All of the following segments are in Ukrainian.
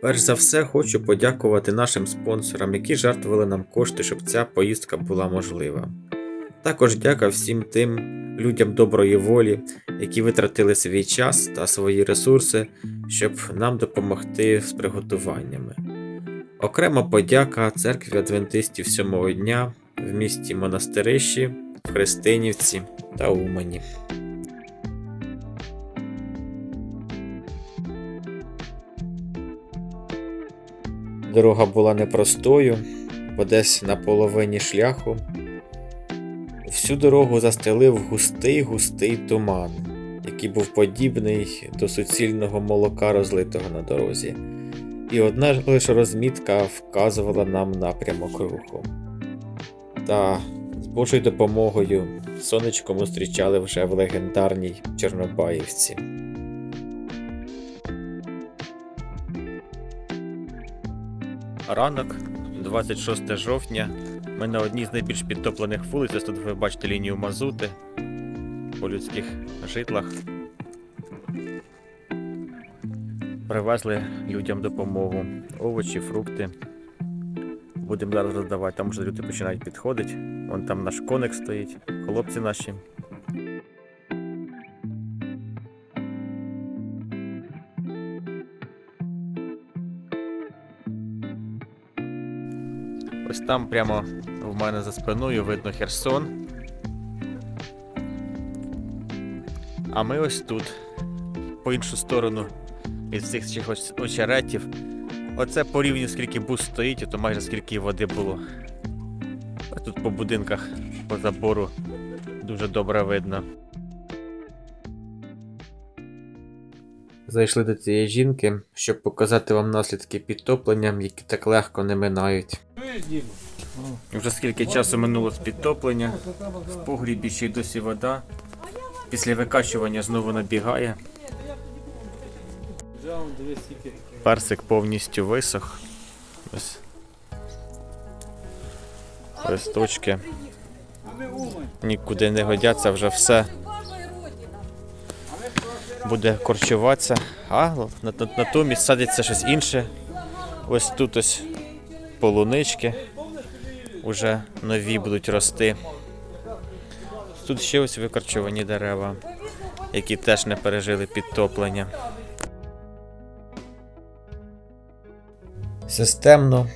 Перш за все, хочу подякувати нашим спонсорам, які жертвували нам кошти, щоб ця поїздка була можлива. Також дяка всім тим людям доброї волі, які витратили свій час та свої ресурси, щоб нам допомогти з приготуваннями. Окрема подяка церкві адвентистів сьомого дня в місті Монастирищі, в Христинівці та Умані. Дорога була непростою, бо десь на половині шляху. Всю дорогу застелив густий густий туман, який був подібний до суцільного молока, розлитого на дорозі. І одна лише розмітка вказувала нам напрямок руху. Та з Божою допомогою сонечко ми зустрічали вже в легендарній Чорнобаївці. Ранок, 26 жовтня. Ми на одній з найбільш підтоплених вулиць. Ось Тут ви бачите лінію мазути по людських житлах. Привезли людям допомогу. Овочі, фрукти. Будемо зараз роздавати. Там вже люди починають підходити. Вон там наш коник стоїть, хлопці наші. Ось там прямо в мене за спиною видно Херсон. А ми ось тут, по іншу сторону від цих цих ось очеретів. Оце по рівню скільки бус стоїть, то майже скільки води було. Ось тут по будинках, по забору дуже добре видно. Зайшли до цієї жінки, щоб показати вам наслідки підтоплення, які так легко не минають. Вже скільки часу минуло з підтоплення, в погрібі ще й досі вода. Після викачування знову набігає. Персик повністю висох. Ось. Листочки. Нікуди не годяться, вже все буде корчуватися. А на- на- натомість садиться щось інше. Ось тут ось полунички. Уже нові будуть рости. Тут ще ось викорчовані дерева, які теж не пережили підтоплення. Системно,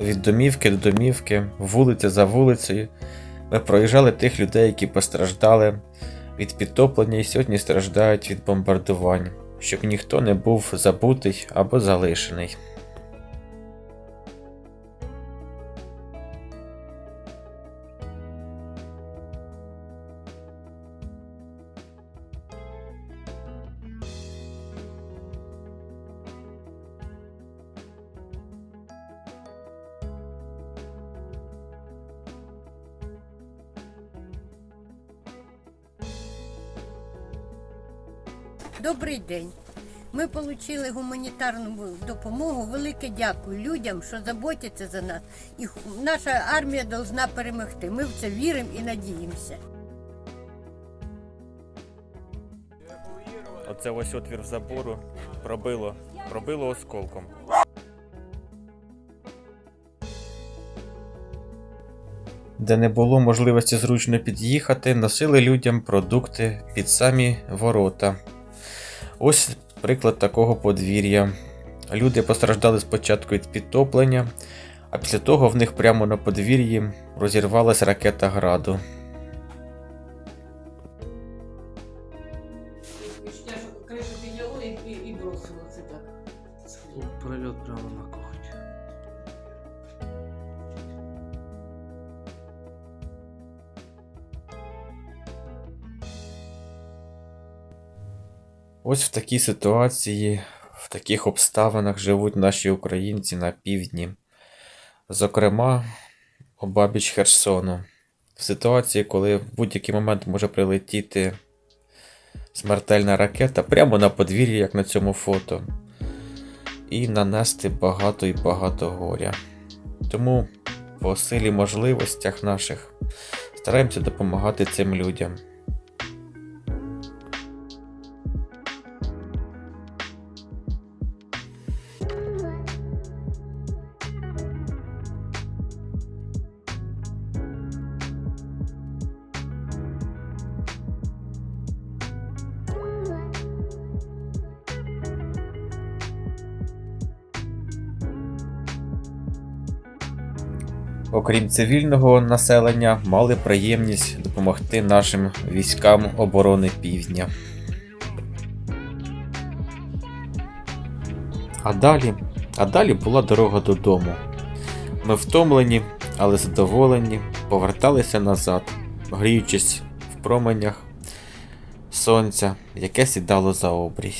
від домівки до домівки, вулиця за вулицею. Ми проїжджали тих людей, які постраждали від підтоплення і сьогодні страждають від бомбардувань, щоб ніхто не був забутий або залишений. Добрий день. Ми отримали гуманітарну допомогу. Велике дякую людям, що заботяться за нас. І наша армія повинна перемогти. Ми в це віримо і надіємося. Оце ось отвір забору пробило, пробило осколком. Де не було можливості зручно під'їхати, носили людям продукти під самі ворота. Ось приклад такого подвір'я. Люди постраждали спочатку від підтоплення, а після того в них прямо на подвір'ї розірвалась ракета граду. Ось в такій ситуації, в таких обставинах живуть наші українці на півдні. Зокрема, обабіч Херсону. В ситуації, коли в будь-який момент може прилетіти смертельна ракета прямо на подвір'ї, як на цьому фото, і нанести багато і багато горя. Тому по силі можливостях наших стараємося допомагати цим людям. Окрім цивільного населення, мали приємність допомогти нашим військам оборони півдня. А далі, а далі була дорога додому. Ми втомлені, але задоволені, поверталися назад, гріючись в променях сонця, яке сідало за обрій.